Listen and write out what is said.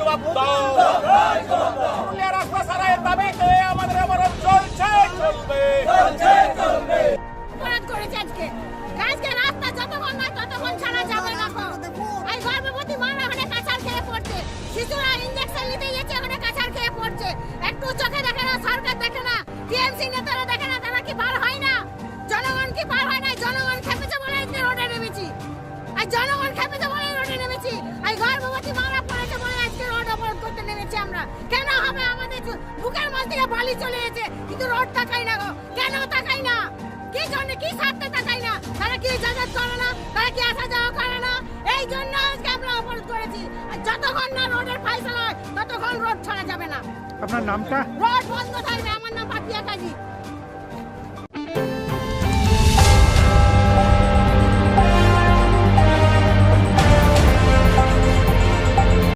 জবাব শিশুরা ইঞ্জেকশন নিতে গেছে ওখানে খেয়ে পড়ছে। একটু চোখে দেখে না, সরকার দেখে না টিএমসি নেতারা দেখে না, তারা কি বার হয় না? জনগণ কি বার হয় না? জনগণ খেপেছে বলে রোডে নেমেছি। আর জনগণ খেপেছে আমরা কেন হবে আমাদের বুকের মাছ থেকে বালি চলে গেছে কিন্তু রোড তাকাই না গো। কেন তাকাই না? কি জন্য কি স্বার্থে তাকাই না? তারা কি যাতায়াত করে না? তারা কি আসা যাওয়া করে না? এই জন্য আজকে আমরা অবরোধ করেছি। যতক্ষণ না রোডের ফাইসলা হয় ততক্ষণ রোড ছাড়া যাবে না। আপনার নামটা? রোড বন্ধ থাকবে। আমার নাম পাপিয়া কাজী।